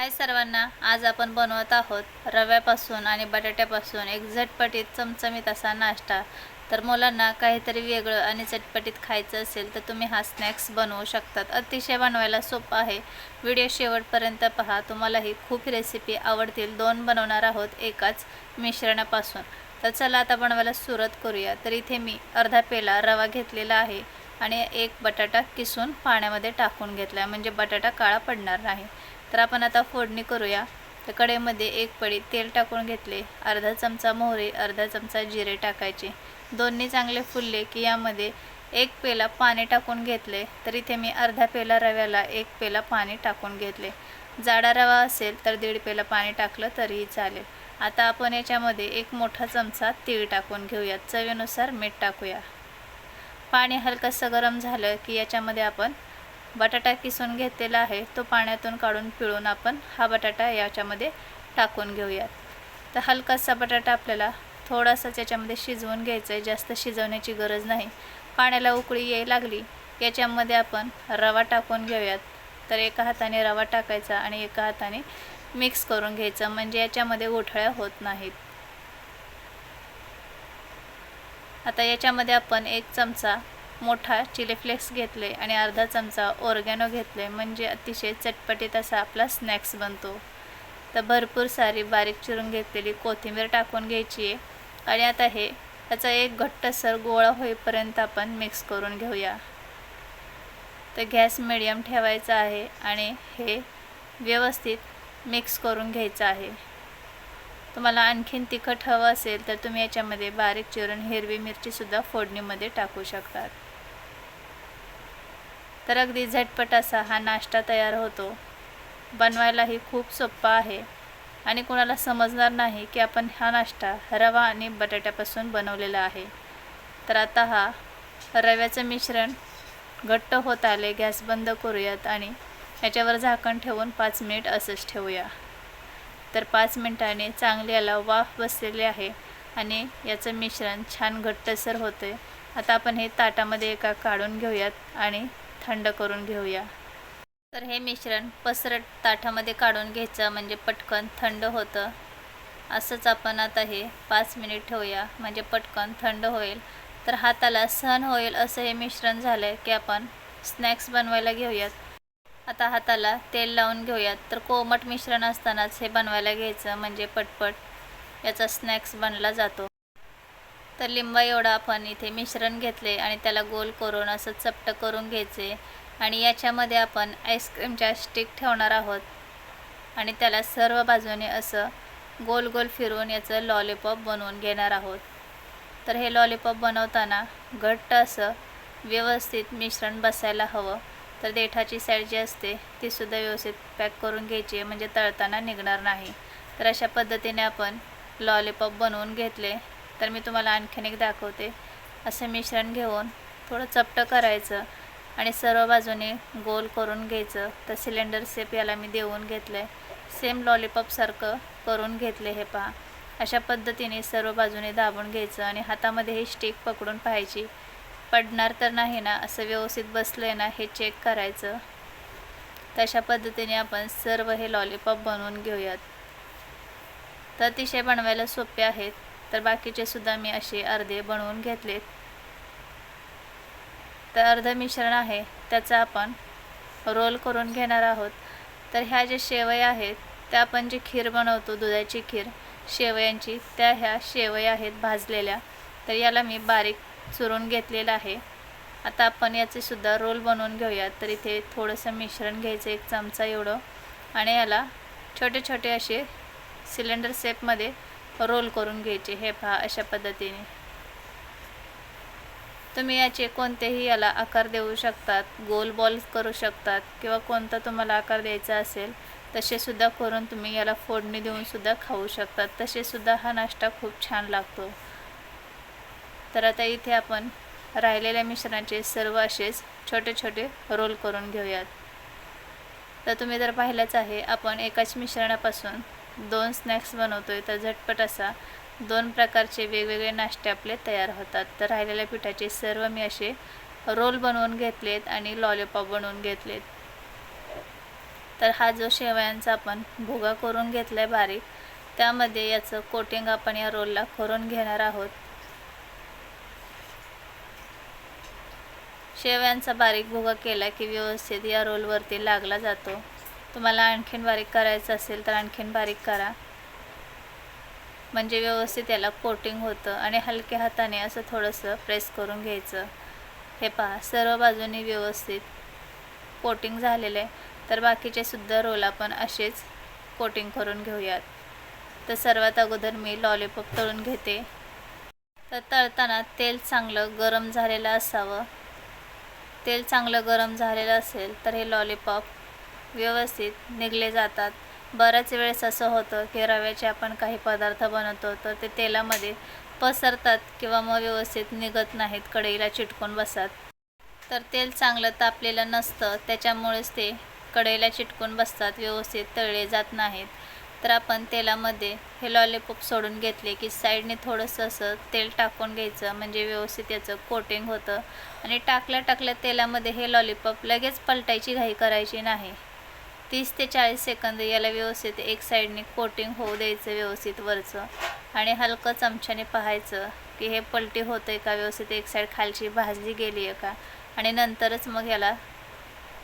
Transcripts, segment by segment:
हाय सर्वांना आज आपण बनवत आहोत रव्यापासून आणि बटाट्यापासून एक झटपटीत चमचमीत असा नाश्ता. तर मुलांना काहीतरी वेगळं आणि चटपटीत खायचं असेल तर तुम्ही हा स्नॅक्स बनवू शकतात. अतिशय बनवायला सोपं आहे. व्हिडिओ शेवटपर्यंत पहा. तुम्हालाही खूप रेसिपी आवडतील. दोन बनवणार आहोत एकाच मिश्रणापासून. तर चला आता बनवायला सुरुवात करूया. तर इथे मी अर्धा पेला रवा घेतलेला आहे आणि एक बटाटा किसून पाण्यामध्ये टाकून घेतला म्हणजे बटाटा काळा पडणार नाही. तर आपण आता फोडणी करूया. तर कढईमध्ये एक पडी तेल टाकून घेतले. अर्धा चमचा मोहरी अर्धा चमचा जिरे टाकायचे. दोन्ही चांगले फुलले की यामध्ये एक पेला पाणी टाकून घेतले. तर इथे मी अर्धा पेला रव्याला एक पेला पाणी टाकून घेतले. जाडा रवा असेल तर दीड पेला पाणी टाकलं तरीही चालेल. आता आपण याच्यामध्ये एक मोठा चमचा तीळ टाकून घेऊयात चवीनुसार मीठ टाकूया. पाणी हलकंसं गरम झालं की याच्यामध्ये आपण बटाटा किसून घेतलेला आहे. तो पाण्यातून काढून पिळून आपण हा बटाटा याच्यामध्ये टाकून घेऊयात. तर हलकासा बटाटा आपल्याला थोडासाच याच्यामध्ये शिजवून घ्यायचं आहे जास्त शिजवण्याची गरज नाही. पाण्याला उकळी याय लागली. याच्यामध्ये आपण रवा टाकून घेऊयात. तर एका हाताने रवा टाकायचा आणि एका हाताने मिक्स करून घ्यायचं. म्हणजे याच्यामध्ये गोठळ्या होत नाहीत. आता याच्यामध्ये आपण एक चमचा मोठा चिली फ्लेक्स घेतले आणि अर्धा चमचा ओरगॅनो घेतले म्हणजे अतिशय चटपटीत असा आपला स्नॅक्स बनतो. तर भरपूर सारी बारीक चिरून घेतलेली कोथिंबीर टाकून घ्यायची आहे. आणि आता हे त्याचा एक घट्टसर गोळा होईपर्यंत आपण मिक्स करून घेऊया. तर गॅस मिडियम ठेवायचा आहे आणि हे व्यवस्थित मिक्स करून घ्यायचं आहे. तुम्हाला आणखीन तिखट हवं असेल तर तुम्ही याच्यामध्ये बारीक चिरून हिरवी मिरचीसुद्धा फोडणीमध्ये टाकू शकतात. तर अगदी झटपट असा हा नाश्ता तयार होतो. बनवायलाही खूप सोप्पा आहे आणि कोणाला समजणार नाही की आपण हा नाश्ता रवा आणि बटाट्यापासून बनवलेला आहे. तर आता हा रव्याचं मिश्रण घट्ट होत आले गॅस बंद करूयात आणि याच्यावर झाकण ठेवून पाच मिनिट असंच ठेवूया. तर पाच मिनिटाने चांगली याला वाफ बसलेली आहे आणि याचं मिश्रण छान घट्टसर होते आता आपण हे ताटामध्ये एका काढून घेऊयात आणि थंड करून घेऊया. तर हे मिश्रण पसरट ताटामध्ये काढून घ्यायचं म्हणजे पटकन थंड होतं. असंच आपण आता हे पाच मिनिट ठेवूया म्हणजे पटकन थंड होईल. तर हाताला सहन होईल असं हे मिश्रण झालं की आपण स्नॅक्स बनवायला घेऊयात. आता हाताला तेल लावून घेऊयात. तर कोमट मिश्रण असतानाच हे बनवायला घ्यायचं म्हणजे पटपट याचा स्नॅक्स बनला जातो. तर लिंबा एवढा आपण इथे मिश्रण घेतले आणि त्याला गोल करून असं चपट करून घ्यायचे. आणि याच्यामध्ये आपण आईस्क्रीमच्या स्टिक ठेवणार आहोत. आणि त्याला सर्व बाजूने असं गोल गोल फिरवून याचं लॉलीपॉप बनवून घेणार आहोत. तर हे लॉलीपॉप बनवताना घट्ट असं व्यवस्थित मिश्रण बसायला हवं. तर देठाची साईड जी असते तीसुद्धा व्यवस्थित पॅक करून घ्यायची आहे म्हणजे तळताना निघणार नाही. तर अशा पद्धतीने आपण लॉलीपॉप बनवून घेतले. तर मी तुम्हाला आणखीन एक दाखवते. असं मिश्रण घेऊन थोडं चपटं करायचं आणि सर्व बाजूने गोल करून घ्यायचं. तर सिलेंडर सेप याला मी देऊन घेतलं आहे सेम लॉलीपॉपसारखं करून घेतले हे पहा. अशा पद्धतीने सर्व बाजूने दाबून घ्यायचं आणि हातामध्ये ही स्टिक पकडून पाहायची. पडणार तर नाही ना असं व्यवस्थित बसलं आहे ना हे चेक करायचं. तशा पद्धतीने आपण सर्व हे लॉलीपॉप बनवून घेऊयात. तर अतिशय बनवायला सोपे आहेत. तर बाकीचे सुद्धा मी असे अर्धे बनवून घेतलेत तर अर्ध मिश्रण आहे त्याचा आपण रोल करून घेणार आहोत. तर ह्या ज्या शेवया आहेत त्या आपण जी खीर बनवतो दुधाची खीर शेवयांची त्या ह्या शेवया आहेत भाजलेल्या. तर याला मी बारीक चुरून घेतलेलं आहे. आता आपण याचे सुद्धा रोल बनवून घेऊयात. तर इथे थोडंसं मिश्रण घ्यायचं एक चमचा एवढं. आणि याला छोटे छोटे असे सिलेंडर शेपमध्ये रोल करून घ्यायचे हे पहा अशा पद्धतीने. तुम्ही याचे कोणतेही याला आकार देऊ शकतात गोल बॉल करू शकतात किंवा कोणता तुम्हाला आकार द्यायचा असेल तसेसुद्धा करून तुम्ही याला फोडणी देऊनसुद्धा खाऊ शकतात. तसेसुद्धा हा नाश्ता खूप छान लागतो. तर आता इथे आपण राहिलेल्या मिश्रणाचे सर्व असेच छोटे छोटे रोल करून घेऊयात. तर तुम्ही जर पाहिलंच आहे आपण एकाच मिश्रणापासून दोन स्नॅक्स बनवतो आहे तर झटपट असा दोन प्रकारचे वेगवेगळे नाश्ते आपले तयार होतात. तर राहिलेल्या पिठाचे सर्व मी असे रोल बनवून घेतलेत आणि लॉलीपॉप बनवून घेतलेत. तर हा जो शेवयांचा आपण भुगा करून घेतला आहे बारीक त्यामध्ये याचं कोटिंग आपण या रोलला करून घेणार आहोत. शेवयांचा बारीक भुगा केला की व्यवस्थित या रोलवरती लागला जातो. तुम्हाला आणखीन बारीक करायचं असेल तर आणखीन बारीक करा. म्हणजे व्यवस्थित याला कोटिंग होतं आणि हलक्या हाताने असं थोडंसं प्रेस करून घ्यायचं. हे पहा सर्व बाजूनी व्यवस्थित कोटिंग झालेलं आहे. तर बाकीचे सुद्धा रोल आपण असेच कोटिंग करून घेऊयात. तर सर्वात अगोदर मी लॉलीपॉप तळून घेते. तर तळताना तेल चांगलं गरम झालेलं असावं. तेल चांगलं गरम झालेलं असेल तर हे लॉलीपॉप व्यवस्थित निघले जातात. बऱ्याच वेळेस असं होतं की रव्याचे आपण काही पदार्थ बनवतो तर ते तेलामध्ये पसरतात किंवा मग व्यवस्थित निघत नाहीत कढईला चिटकून बसतात. तर तेल चांगलं तापलेलं नसतं त्याच्यामुळेच ते कढईला चिटकून बसतात व्यवस्थित तळले जात नाहीत. तर आपण तेलामध्ये हे लॉलीपॉप सोडून घेतले की साईडने थोडंसं असं तेल टाकून घ्यायचं म्हणजे व्यवस्थित याचं कोटिंग होतं. आणि टाकल्या टाकल्या तेलामध्ये हे लॉलीपॉप लगेच पलटायची घाई करायची नाही. तीस ते चाळीस सेकंद याला व्यवस्थित एक साईडने कोटिंग होऊ द्यायचं व्यवस्थित वरचं आणि हलकं चमच्याने पाहायचं की हे पलटी होतं आहे का व्यवस्थित एक साईड खालची भाजली गेली आहे का? आणि नंतरच मग याला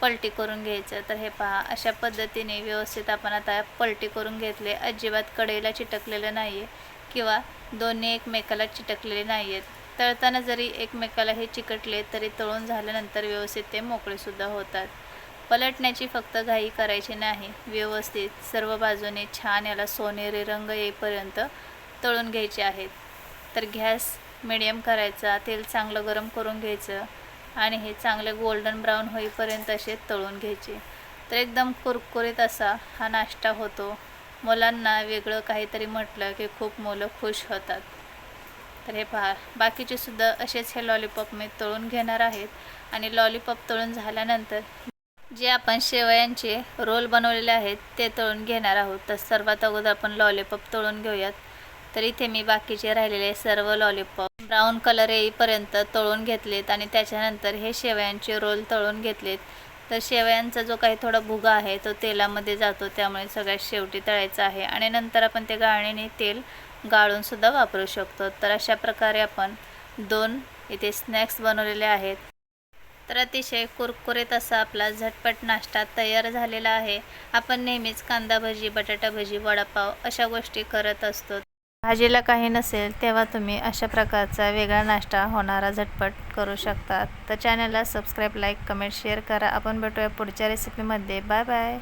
पलटी करून घ्यायचं. तर हे पहा अशा पद्धतीने व्यवस्थित आपण आता पलटी करून घेतले. अजिबात कढईला चिटकलेलं नाही आहे किंवा दोन्ही एकमेकाला चिटकलेले नाही आहेत तळताना जरी एकमेकाला हे चिकटले तरी तळून झाल्यानंतर व्यवस्थित ते मोकळेसुद्धा होतात. पलटण्याची फक्त घाई करायची नाही. व्यवस्थित. सर्व बाजूने छान याला सोनेरी रंग येईपर्यंत तळून घ्यायचे आहेत. तर गॅस मिडियम करायचा तेल चांगलं गरम करून घ्यायचं आणि हे चांगले गोल्डन ब्राऊन होईपर्यंत असे तळून घ्यायचे. तर एकदम कुरकुरीत असा हा नाश्ता होतो. मुलांना वेगळं काहीतरी म्हटलं की खूप मुलं खुश होतात. तर हे पहा बाकीचे सुद्धा असेच हे लॉलीपॉप मी तळून घेणार आहेत. आणि लॉलीपॉप तळून झाल्यानंतर जे आपण शेवयांचे रोल बनवलेले आहेत ते तळून घेणार आहोत. तर सर्वात अगोदर आपण लॉलीपॉप तळून घेऊयात. तर इथे मी बाकीचे राहिलेले सर्व लॉलीपॉप ब्राऊन कलर येईपर्यंत तळून घेतलेत आणि त्याच्यानंतर हे शेवयांचे रोल तळून घेतलेत. तर शेवयांचा जो काही थोडा भुगा आहे तो तेलामध्ये जातो. त्यामुळे सगळ्यात शेवटी तळायचा आहे आणि नंतर आपण ते गाळणीने तेल गाळूनसुद्धा वापरू शकतो. तर अशा प्रकारे आपण दोन इथे स्नॅक्स बनवलेले आहेत. तर अतिशय कुरकुरीत असा आपला झटपट नाश्ता तयार झालेला आहे. आपण नेहमीच कांदा भजी बटाटा भजी वडापाव अशा गोष्टी करत असतो. भाजीला काही नसेल तेव्हा तुम्ही अशा प्रकारचा वेगळा नाश्ता होणारा झटपट करू शकता. तर चॅनलला सबस्क्राईब लाईक कमेंट शेअर करा. आपण भेटूया पुढच्या रेसिपीमध्ये बाय बाय